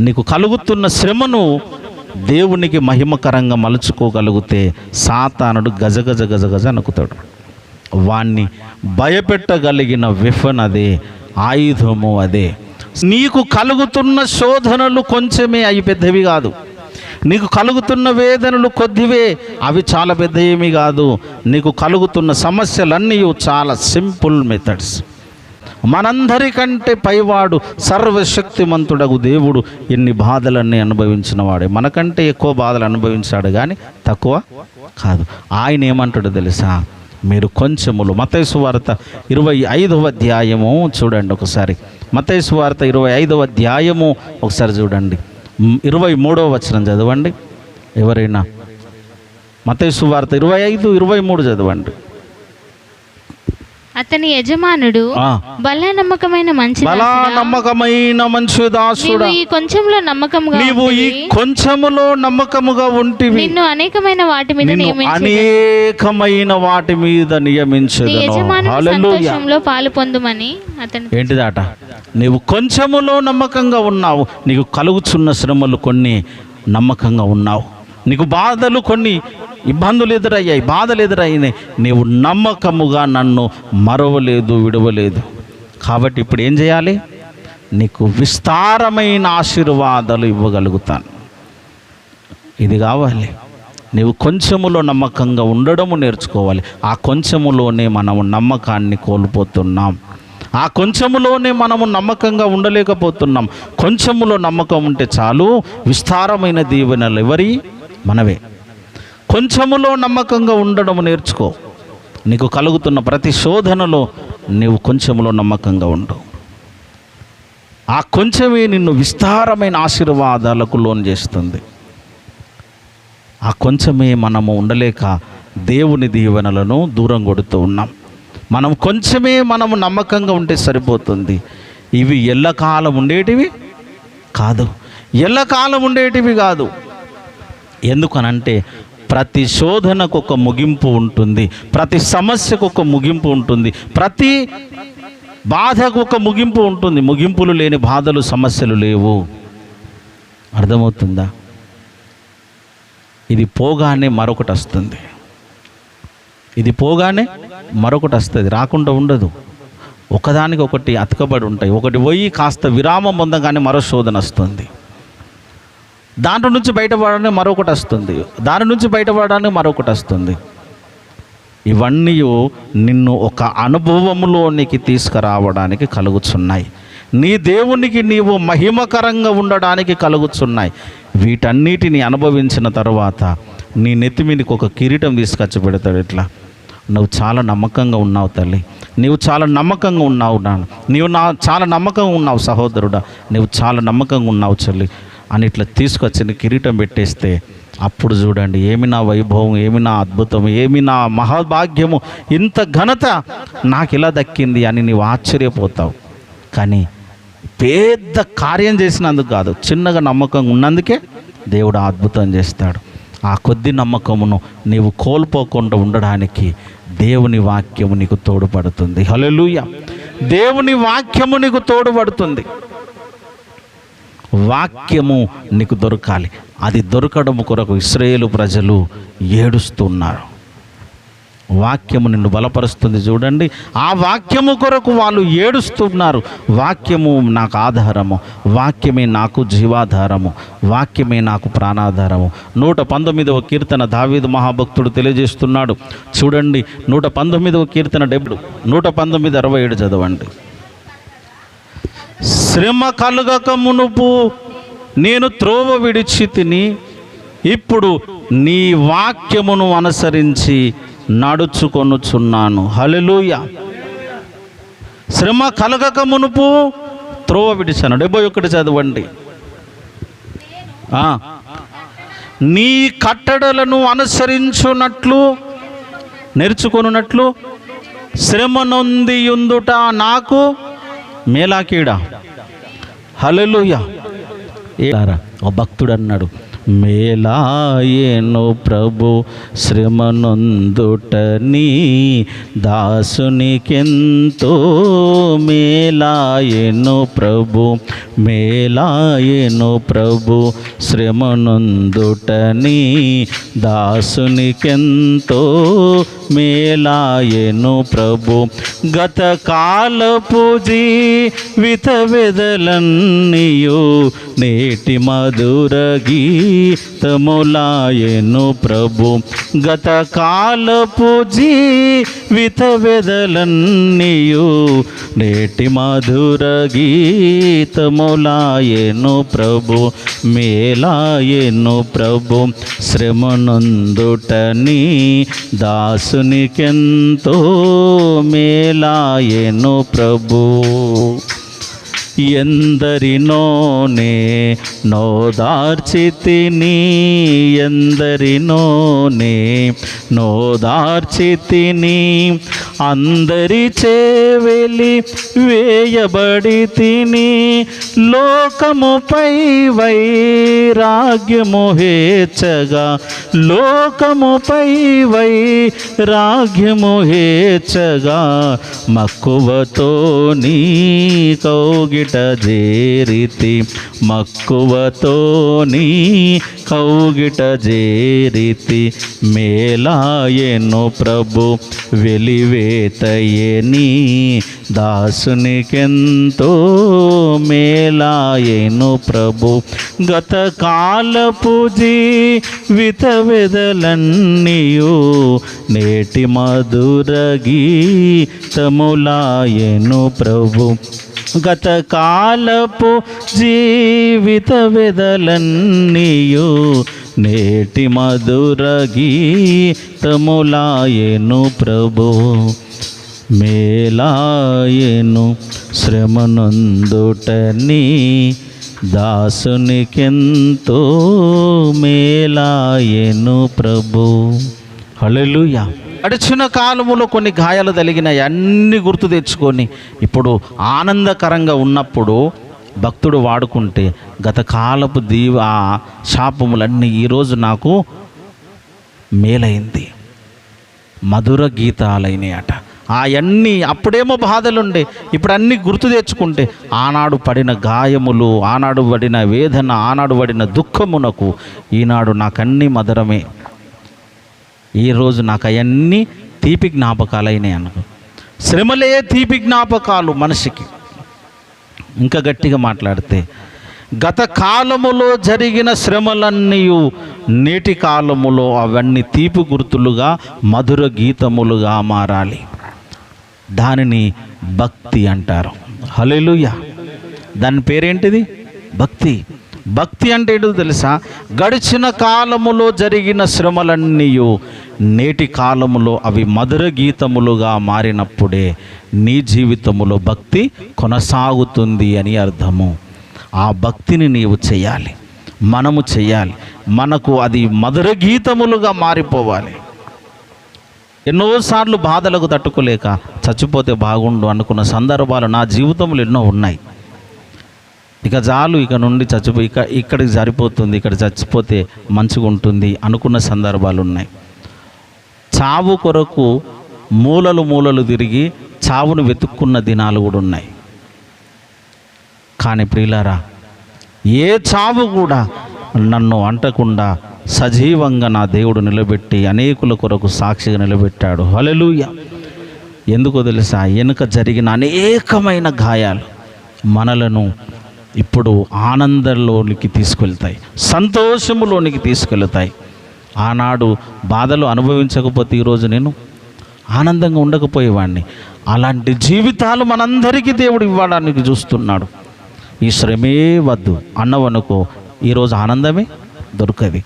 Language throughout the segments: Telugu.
నీకు కలుగుతున్న శ్రమను దేవునికి మహిమకరంగా మలుచుకోగలిగితే సాతానుడు గజగజ గజగజ నక్కుతాడు వాణ్ణి భయపెట్టగలిగిన విఫన్ అదే ఆయుధము అదే. నీకు కలుగుతున్న శోధనలు కొంచెమే అవి పెద్దవి కాదు. నీకు కలుగుతున్న వేదనలు కొద్దివే అవి చాలా పెద్ద ఏమీ కాదు. నీకు కలుగుతున్న సమస్యలన్నీ చాలా సింపుల్ మెథడ్స్ మనందరికంటే పైవాడు సర్వశక్తిమంతుడగు దేవుడు. ఎన్ని బాధలన్నీ అనుభవించిన వాడే. మనకంటే ఎక్కువ బాధలు అనుభవించాడు కానీ తక్కువ కాదు. ఆయన ఏమంటాడు తెలుసా? మీరు కొంచెములు. మతేసు వార్త ఇరవై ఐదవ అధ్యాయము చూడండి ఒకసారి. మతేసు వార్త ఇరవై ఐదవ అధ్యాయము ఒకసారి చూడండి. ఇరవై మూడవ వచనం చదవండి. ఎవరైనా? మతేసు వార్త ఇరవై ఐదు ఇరవై మూడు చదవండి. అతని యజమానుడు. బల నమ్మకమైన మంచి బలా నమ్మకమైన మంచి దాసుడా ఈ కొంచెంలో నమ్మకముగా నీవు ఈ. కొంచెములో నమ్మకముగా ఉంటివి. నిన్ను అనేకమైన వాటి మీద అనేకమైన వాటి మీద నీ నియమించదను యజమానుని హల్లెలూయా. సంతోషంలో పాలు పొందుమని అతను ఏంటిదాట? నీవు కొంచెములో నమ్మకంగా ఉన్నావు. నీకు కలుగుచున్న శ్రమలు కొన్ని నమ్మకంగా ఉన్నావు. నీకు బాధలు కొన్ని ఇబ్బందులు ఎదురయ్యాయి బాధలు ఎదురయ్యాయి. నీవు నమ్మకముగా నన్ను మరవలేదు విడవలేదు. కాబట్టి ఇప్పుడు ఏం చేయాలి? నీకు విస్తారమైన ఆశీర్వాదాలు ఇవ్వగలుగుతాను. ఇది కావాలి. నీవు కొంచెములో నమ్మకంగా ఉండడము నేర్చుకోవాలి. ఆ కొంచెములోనే మనము నమ్మకాన్ని కోల్పోతున్నాం. ఆ కొంచెములోనే మనము నమ్మకంగా ఉండలేకపోతున్నాం. కొంచెములో నమ్మకం ఉంటే చాలు విస్తారమైన దీవెనలు ఎవరి? మనవే. కొంచెములో నమ్మకంగా ఉండడం నేర్చుకో. నీకు కలుగుతున్న ప్రతి శోధనలో నీవు కొంచెములో నమ్మకంగా ఉండు. ఆ కొంచెమే నిన్ను విస్తారమైన ఆశీర్వాదాలకు లోన్ చేస్తుంది. ఆ కొంచెమే మనము ఉండలేక దేవుని దీవెనలను దూరం కొడుతూ ఉన్నాం. మనం కొంచెమే మనము నమ్మకంగా ఉంటే సరిపోతుంది. ఇవి ఎల్లకాలం ఉండేటివి కాదు. ఎల్లకాలం ఉండేటివి కాదు. ఎందుకనంటే ప్రతి శోధనకు ఒక ముగింపు ఉంటుంది ప్రతి సమస్యకు ఒక ముగింపు ఉంటుంది ప్రతి బాధకు ఒక ముగింపు ఉంటుంది. ముగింపులు లేని బాధలు సమస్యలు లేవు. అర్థమవుతుందా? ఇది పోగానే మరొకటి వస్తుంది. ఇది పోగానే మరొకటి వస్తుంది. రాకుండా ఉండదు. ఒకదానికి ఒకటి అతకబడి ఉంటాయి. ఒకటి పోయి కాస్త విరామం పొందగానే మరో శోధన వస్తుంది. దాంట్లో నుంచి బయటపడడానికి మరొకటి వస్తుంది. దాని నుంచి బయటపడడానికి మరొకటి వస్తుంది. ఇవన్నీ నిన్ను ఒక అనుభవంలోనికి తీసుకురావడానికి కలుగుతున్నాయి నీ దేవునికి నీవు మహిమకరంగా ఉండడానికి కలుగుతున్నాయి వీటన్నిటిని అనుభవించిన తర్వాత నీ నెత్తి మీదకి ఒక కిరీటం తీసుకొచ్చి పెడతాడు ఇట్లా నువ్వు చాలా నమ్మకంగా ఉన్నావు తల్లి. నీవు చాలా నమ్మకంగా ఉన్నావు నాన్న. నీవు నా చాలా నమ్మకంగా ఉన్నావు సహోదరుడా. నీవు చాలా నమ్మకంగా ఉన్నావు చెల్లి. అని ఇట్లా తీసుకొచ్చి కిరీటం పెట్టేస్తే అప్పుడు చూడండి ఏమి నా వైభవం ఏమి నా అద్భుతం ఏమి నా మహాభాగ్యము ఇంత ఘనత నాకు ఇలా దక్కింది అని నీవు ఆశ్చర్యపోతావు. కానీ పెద్ద కార్యం చేసినందుకు కాదు చిన్నగా నమ్మకం ఉన్నందుకే దేవుడు అద్భుతం చేస్తాడు. ఆ కొద్ది నమ్మకమును నీవు కోల్పోకుండా ఉండడానికి దేవుని వాక్యము నీకు తోడ్పడుతుంది. హలో దేవుని వాక్యము నీకు తోడ్పడుతుంది. వాక్యము నీకు దొరకాలి. అది దొరకడం కొరకు ఇస్రాయేలు ప్రజలు ఏడుస్తున్నారు. వాక్యము నిన్ను బలపరుస్తుంది చూడండి. ఆ వాక్యము కొరకు వాళ్ళు ఏడుస్తున్నారు. వాక్యము నాకు ఆధారము. వాక్యమే నాకు జీవాధారము. వాక్యమే నాకు ప్రాణాధారము. నూట పంతొమ్మిదవ కీర్తన దావీదు మహాభక్తుడు తెలియజేస్తున్నాడు. చూడండి నూట పంతొమ్మిదవ కీర్తన డెబ్డు నూట పంతొమ్మిది అరవై ఏడు చదవండి. శ్రమ కలుగక మునుపు నేను త్రోవ విడిచి తిని ఇప్పుడు నీ వాక్యమును అనుసరించి నడుచుకొనుచున్నాను. హల్లెలూయ. శ్రమ కలగక మునుపు త్రోవ విడిచాను. డెబ్బై ఒకటి చదవండి. నీ కట్టడలను అనుసరించున్నట్లు నేర్చుకొనున్నట్లు శ్రమ నొంది ఉందుట నాకు? మేలాకీడా హల్లెలూయ. ఏరా ఓ భక్తుడు అన్నాడు మేలాయేను ప్రభు శ్రమనొందుటని దాసునికెంతో మేలాయేను ప్రభు మేలాయను ప్రభు శ్రమనుందుటని దాసునికెంతో మేలాయను ప్రభు గత కాలపు జీవిత వెదలన్నీయు నేటి మధుర గీతములాయను ప్రభు గత కాలపు జీవిత వెదలన్నీయు నేటి మధుర గీతములాయను ప్రభు మేలాయను ప్రభు. శ్రమనందుటని దాసునికెంతో మేలాయను ప్రభు. ఎందరినోనే నోదార్చితిని ఎందరినోనే నోదార్చితిని. అందరి చేవెలి వేయబడి తిని లోకముపై వైరాగ్యము హేచ్చగా లోకముపై వైరాగ్యము హేచ్చగా మక్కువతో నీ కౌగిట జేరితి మక్కువతో నీ కౌగిట జేరితి మేలాయను ప్రభు వెలివే వెలివేతయని దాసునికెంతో మేలాయను ప్రభు. గతకాలపు జీవిత వెదలన్నీయు నేటి మధుర గీతములాయను ప్రభు. గతకాలపు జీవిత వెదలన్నీయు నేటి మధుర గీతములాయను ప్రభు మేలాయను శ్రమనందుటని దాసునికెంతో మేలాయను ప్రభు. హల్లెలూయా. గడిచిన కాలములో కొన్ని గాయాలు తగిలినాయి అన్నీ గుర్తు తెచ్చుకొని ఇప్పుడు ఆనందకరంగా ఉన్నప్పుడు భక్తుడు వాడుకుంటే గత కాలపు దీవ ఆ శాపములన్నీ ఈరోజు నాకు మేలైంది. మధుర గీతాలైనవి అట అవన్నీ అప్పుడేమో బాధలుండే. ఇప్పుడు అన్నీ గుర్తు తెచ్చుకుంటే ఆనాడు పడిన గాయములు ఆనాడు పడిన వేదన ఆనాడు పడిన దుఃఖమునకు ఈనాడు నాకన్నీ మధురమే. ఈరోజు నాకు అవన్నీ తీపి జ్ఞాపకాలైనాయి అనుకో శ్రమలే తీపి జ్ఞాపకాలు మనిషికి. ఇంకా గట్టిగా మాట్లాడితే గత కాలములో జరిగిన శ్రమలన్నీ నేటి కాలములో అవన్నీ తీపి గుర్తులుగా మధుర గీతములుగా మారాలి. దానిని భక్తి అంటారు. హల్లెలూయ. దాని పేరేంటిది? భక్తి. భక్తి అంటే ఏంటో తెలుసా? గడిచిన కాలములో జరిగిన శ్రమలన్నీ నేటి కాలములో అవి మధుర గీతములుగా మారినప్పుడే నీ జీవితములో భక్తి కొనసాగుతుంది అని అర్థము. ఆ భక్తిని నీవు చేయాలి మనము చేయాలి మనకు అది మధుర గీతములుగా మారిపోవాలి. ఎన్నోసార్లు బాధలకు తట్టుకోలేక చచ్చిపోతే బాగుండు అనుకున్న సందర్భాలు నా జీవితంలో ఎన్నో ఉన్నాయి. ఇక చాలు ఇక నుండి చచ్చిపోయి ఇక ఇక్కడికి సరిపోతుంది ఇక్కడ చచ్చిపోతే మంచిగా ఉంటుంది అనుకున్న సందర్భాలు ఉన్నాయి. చావు కొరకు మూలలు మూలలు తిరిగి చావును వెతుక్కున్న దినాలు కూడా ఉన్నాయి. కానీ ప్రియులారా ఏ చావు కూడా నన్ను అంటకుండా సజీవంగా నా దేవుడు నిలబెట్టి అనేకుల కొరకు సాక్షిగా నిలబెట్టాడు. హలెలూయ ఎందుకో తెలుసా? వెనుక జరిగిన అనేకమైన గాయాలు మనలను ఇప్పుడు ఆనందంలోనికి తీసుకెళ్తాయి సంతోషములోనికి తీసుకెళ్తాయి. ఆనాడు బాధలు అనుభవించకపోతే ఈరోజు నేను ఆనందంగా ఉండకపోయేవాడిని అలాంటి జీవితాలు మనందరికీ దేవుడు ఇవ్వడానికి చూస్తున్నాడు. ఈ శ్రమే వద్దు అన్నవనుకో ఈరోజు ఆనందమే దొరకది.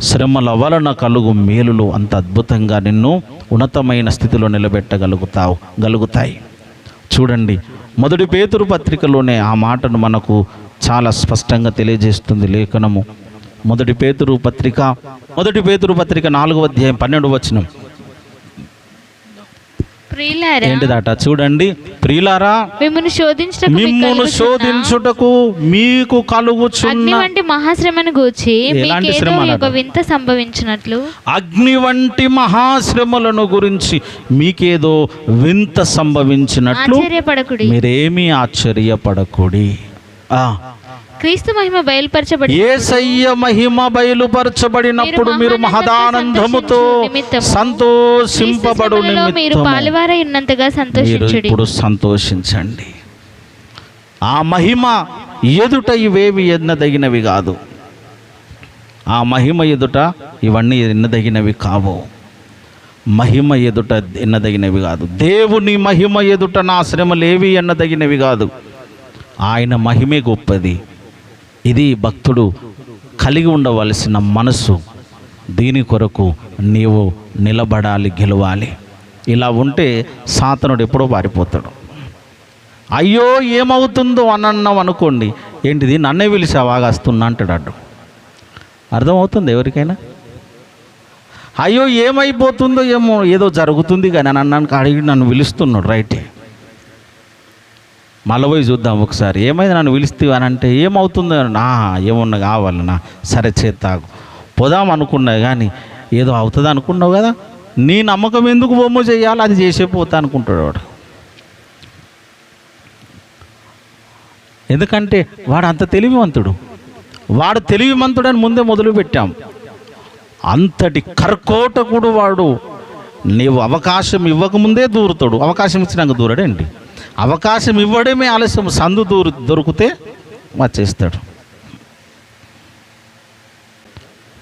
శ్రమల వలన కలుగు మేలులు అంత అద్భుతంగా నిన్ను ఉన్నతమైన స్థితిలో నిలబెట్టగలుగుతావు గలుగుతాయి. చూడండి మొదటి పేతురు పత్రికలోనే ఆ మాటను మనకు చాలా స్పష్టంగా తెలియజేస్తుంది లేఖనము. మొదటి పేతురు పత్రిక మొదటి పేతురు పత్రిక నాలుగవ అధ్యాయం పన్నెండు వచనం. ప్రియులారా? ఏంటిదట? చూడండి ప్రియులారా మిమ్మల్ని శోధించటకు కలుగుచున్న? శోధించుటకు మీకు కలుగుచున్న? వంటి మహాశ్రమను గూర్చి ఎలాంటి శ్రమ ఒక వింత సంభవించినట్లు. అగ్ని వంటి మహాశ్రమలను గురించి మీకేదో వింత సంభవించినట్లు? ఆశ్చర్యపడకుడి. మీరేమీ ఆశ్చర్యపడకుడి? ఆ క్రీస్తు మహిమ బయలుపరచబడి ఏసయ్య మహిమ బయలుపరచబడినప్పుడు మీరు మహదానందముతో సంతోషింపబడు మీరు పాలువారై ఉన్నంతగా సంతోషించుడి. ఇప్పుడు సంతోషించండి. ఆ మహిమ ఎదుట ఇవేవి ఎన్నదగినవి కాదు. ఆ మహిమ ఎదుట ఇవన్నీ ఎన్నదగినవి కావు. మహిమ ఎదుట ఎన్నదగినవి కాదు. దేవుని మహిమ ఎదుట నా శ్రమలేవి ఎన్నదగినవి కాదు. ఆయన మహిమే గొప్పది. ఇది భక్తుడు కలిగి ఉండవలసిన మనసు దీని కొరకు నీవు నిలబడాలి గెలవాలి. ఇలా ఉంటే సాతనుడు ఎప్పుడో పారిపోతాడు. అయ్యో ఏమవుతుందో అని అన్నాం అనుకోండి. ఏంటిది? నన్నే పిలిచావా వస్తున్నా అంటాడు అడ్డు. అర్థమవుతుంది ఎవరికైనా? అయ్యో ఏమైపోతుందో ఏమో ఏదో జరుగుతుంది కానీ అని అడిగి నన్ను పిలుస్తున్నాడు రైటే. మళ్ళీ పోయి చూద్దాం ఒకసారి. ఏమైంది నన్ను పిలుస్తే అని అంటే ఏమవుతుందో నా ఏమన్నా కావాలన్నా సరే చేతాకు పోదాం అనుకున్నా కానీ ఏదో అవుతుంది అనుకున్నావు కదా. నీ నమ్మకం ఎందుకు బొమ్మ చేయాలి? అది చేసే పోతా అనుకుంటాడు వాడు. ఎందుకంటే వాడు అంత తెలివివంతుడు. వాడు తెలివిమంతుడని ముందే మొదలు పెట్టాం అంతటి కర్కోటకుడు వాడు. నీవు అవకాశం ఇవ్వకముందే దూరుతాడు. అవకాశం ఇచ్చినాక దూరడండి. అవకాశం ఇవ్వడమే ఆలస్యం. సందు దూరు దొరికితే వచ్చేస్తాడు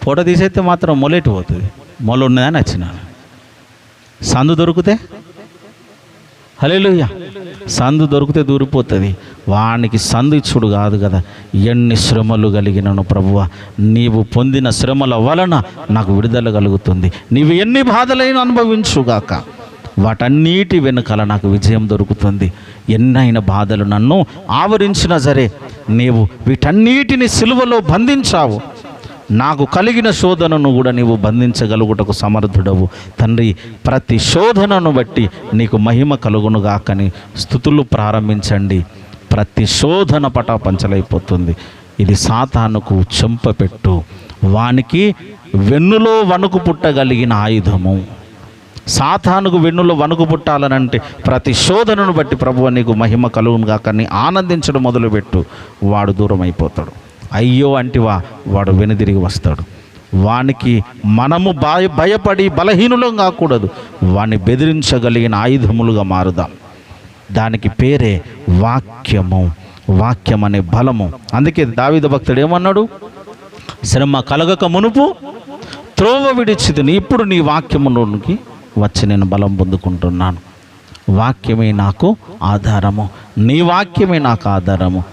ఫోటో తీసేస్తే మాత్రం మొలెటి పోతుంది. మొల ఉన్నదని వచ్చినాను సందు దొరికితే? హలేలుయ్య సందు దొరికితే దూరిపోతుంది. వానికి సందు ఇచ్చుడు కాదు కదా. ఎన్ని శ్రమలు కలిగినను ప్రభువ. నీవు పొందిన శ్రమల వలన నాకు విడుదల కలుగుతుంది. నీవు ఎన్ని బాధలైన అనుభవించుగాక. వాటన్నిటి వెనుకల నాకు విజయం దొరుకుతుంది. ఎన్నైన బాధలు నన్ను ఆవరించినా సరే నీవు వీటన్నిటిని సిలువలో బంధించావు. నాకు కలిగిన శోధనను కూడా నీవు బంధించగలుగుటకు సమర్థుడవు. తండ్రి ప్రతి శోధనను బట్టి నీకు మహిమ కలుగునుగాకని స్థుతులు ప్రారంభించండి. ప్రతి శోధన పటాపంచలైపోతుంది. ఇది సాతానుకు చెంపపెట్టు. వానికి వెన్నులో వణుకు పుట్టగలిగిన ఆయుధము. సాతానుకు వెన్నులో వణుకు పుట్టాలనంటే ప్రతి శోధనను బట్టి ప్రభువ నీకు మహిమ కలుగును కాకని ఆనందించడం మొదలుపెట్టు. వాడు దూరం అయిపోతాడు అయ్యో అంటివా వాడు వెనుదిరిగి వస్తాడు. వానికి మనము భయ భయపడి బలహీనులం కాకూడదు. వాణ్ణి బెదిరించగలిగిన ఆయుధములుగా మారుదాం. దానికి పేరే వాక్యము. వాక్యం అనే బలము. అందుకే దావిద భక్తుడు ఏమన్నాడు? శ్రమ కలగక మునుపు త్రోవ విడిచితిని. ఇప్పుడు నీ వాక్యములోనికి వచ్చి నేను బలం పొందుకుంటున్నాను. వాక్యమే నాకు ఆధారము. నీ వాక్యమే నాకు ఆధారము.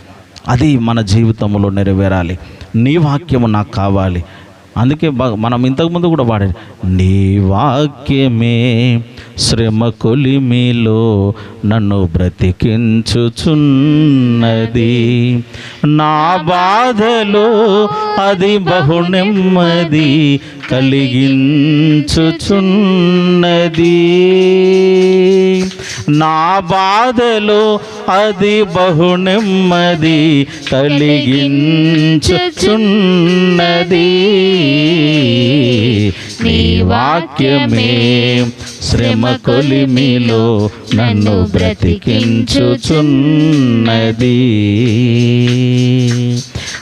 అది మన జీవితంలో నెరవేరాలి. నీ వాక్యము నాకు కావాలి. అందుకే బ- మనం ఇంతకుముందు కూడా పాడేది నీ వాక్యమే శ్రమ కొలిమిలో నన్ను బ్రతికించుచున్నది. నా బాధలో అది బహు నెమ్మది కలిగించుచున్నది. నా బాధలో అది బహు నెమ్మది కలిగించుచున్నది. నీ వాక్యమే శ్రమ కొలిమిలో నన్ను బ్రతికించుచున్నది.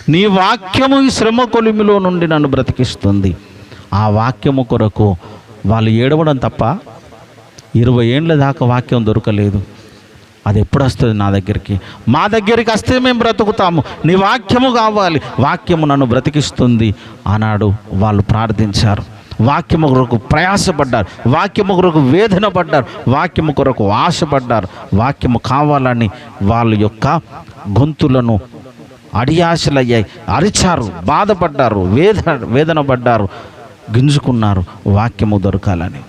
నీ వాక్యము ఈ శ్రమ కొలిమిలో నుండి నన్ను బ్రతికిస్తుంది. ఆ వాక్యము కొరకు వాళ్ళు ఏడవడం తప్ప ఇరవై ఏండ్ల దాకా వాక్యం దొరకలేదు. అది ఎప్పుడు వస్తుంది నా దగ్గరికి? మా దగ్గరికి వస్తే మేము బ్రతుకుతాము. నీ వాక్యము కావాలి. వాక్యము నన్ను బ్రతికిస్తుంది. అన్నాడు వాళ్ళు ప్రార్థించారు. వాక్యము కొరకు ప్రయాసపడ్డారు. వాక్యము కొరకు వేదన పడ్డారు. వాక్యము కొరకు ఆశపడ్డారు. వాక్యము కావాలని వాళ్ళ యొక్క గొంతులను అడియాశలయ్యాయి. అరిచారు. బాధపడ్డారు. వేద వేదన పడ్డారు. గింజుకున్నారు. వాక్యము దొరకాలని.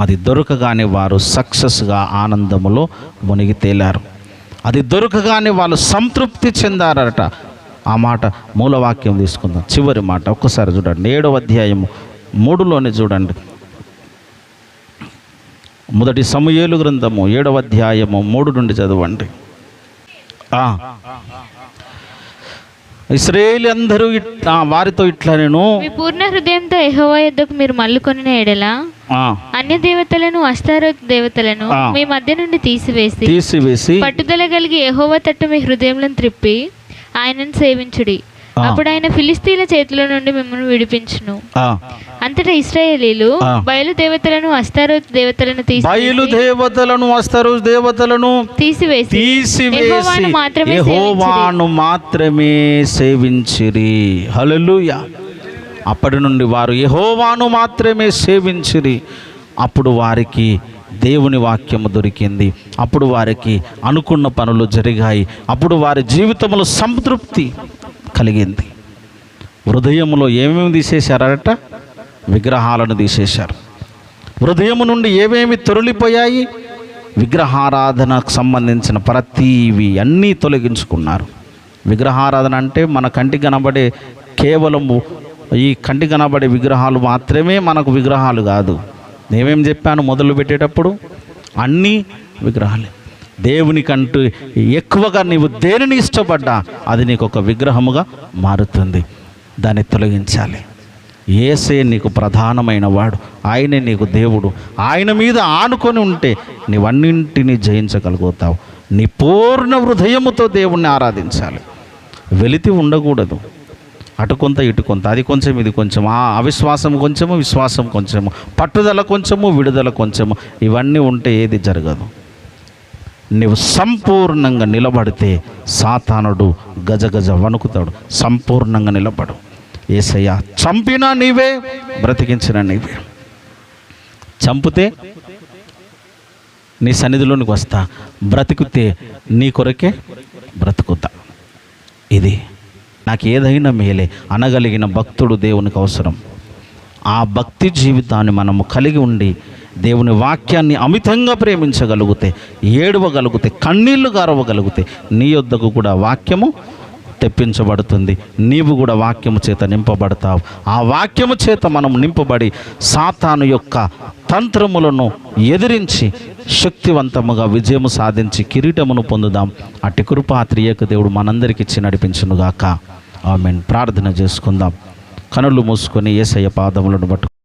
అది దొరకగానే వారు సక్సెస్గా ఆనందములో మునిగి తేలారు. అది దొరకగానే వాళ్ళు సంతృప్తి చెందారట. ఆ మాట మూలవాక్యం తీసుకుందాం. చివరి మాట. ఒక్కసారి చూడండి. ఏడవ అధ్యాయము మూడులోనే చూడండి మొదటి సమయేలు గ్రంథము ఏడవ అధ్యాయము మూడు నుండి చదవండి. ఇస్రాయేలు అందరూ ఇట్లా వారితో ఇట్లా నేను మీ పూర్ణ హృదయంతో యెహోవా యొద్దకు మీరు మల్లుకొనిన ఎడల అన్య దేవతలను అస్తారోత్ దేవతలను. మీ మధ్య నుండి తీసివేసి తీసివేసి పట్టుదల కలిగి యెహోవా తట్టు మీ హృదయంలో త్రిప్పి ఆయనను సేవించుడి. అప్పుడు ఆయన ఫిలిస్తీన్ల చేతిలో నుండి మిమ్మల్ని విడిపించును అంతటా ఇస్రాయేలీలు. బయలు దేవతలను అస్తారోత్ దేవతలను తీసి బయలు దేవతలను వస్తారు దేవతలను తీసివేసి తీసివేసి మాత్రమే యెహోవాను మాత్రమే సేవించిరి. హల్లెలూయా. అప్పటి నుండి వారు యెహోవాను మాత్రమే సేవించిరి. అప్పుడు వారికి దేవుని వాక్యము దొరికింది. అప్పుడు వారికి అనుకున్న పనులు జరిగాయి. అప్పుడు వారి జీవితంలో సంతృప్తి కలిగింది. హృదయంలో ఏమేమి తీసేశారట? విగ్రహాలను తీసేశారు. హృదయం నుండి ఏమేమి తొరలిపోయాయి విగ్రహారాధనకు సంబంధించిన ప్రతీవి అన్నీ తొలగించుకున్నారు. విగ్రహారాధన అంటే మన కంటి కనబడే కేవలము ఈ కంటి కనబడే విగ్రహాలు మాత్రమే మనకు విగ్రహాలు కాదు. నేనేం చెప్పాను మొదలు పెట్టేటప్పుడు? అన్నీ విగ్రహాలే. దేవునికంటూ ఎక్కువగా నీవు దేనిని ఇష్టపడ్డా అది నీకు ఒక విగ్రహముగా మారుతుంది. దాన్ని తొలగించాలి. ఏసే నీకు ప్రధానమైన వాడు ఆయనే నీకు దేవుడు. ఆయన మీద ఆనుకొని ఉంటే నీవన్నింటినీ జయించగలుగుతావు. నీ పూర్ణ హృదయముతో దేవుణ్ణి ఆరాధించాలి. వెలితి ఉండకూడదు. అటు కొంత ఇటు కొంత. అది కొంచెం ఇది కొంచెం. ఆ అవిశ్వాసం కొంచెము విశ్వాసం కొంచెము. పట్టుదల కొంచెము విడుదల కొంచెము. ఇవన్నీ ఉంటే ఏది జరగదు. నీవు సంపూర్ణంగా నిలబడితే సాతానుడు గజగజ వణుకుతాడు. సంపూర్ణంగా నిలబడు. ఏసయ్య చంపినా నీవే బ్రతికించిన నీవే. చంపితే నీ సన్నిధిలోనికి వస్తా బ్రతికితే నీ కొరకే బ్రతుకుతా. ఇది నాకు ఏదైనా మేలే అనగలిగిన భక్తుడు దేవునికి అవసరం. ఆ భక్తి జీవితాన్ని మనము కలిగి ఉండి దేవుని వాక్యాన్ని అమితంగా ప్రేమించగలిగితే ఏడవగలిగితే కన్నీళ్ళు గారవగలిగితే నీ యొద్దకు కూడా వాక్యము తెప్పించబడుతుంది. నీవు కూడా వాక్యము చేత నింపబడతావు. ఆ వాక్యము చేత మనం నింపబడి సాతాను యొక్క తంత్రములను ఎదిరించి శక్తివంతముగా విజయము సాధించి కిరీటమును పొందుదాం. అట్టి కృప ఆ త్రియక దేవుడు మనందరికి ఇచ్చి నడిపించునుగాక. ఆమెన్. ప్రార్థన చేసుకుందాం. కనులు మూసుకొని ఏసయ్య పాదములను పట్టుకు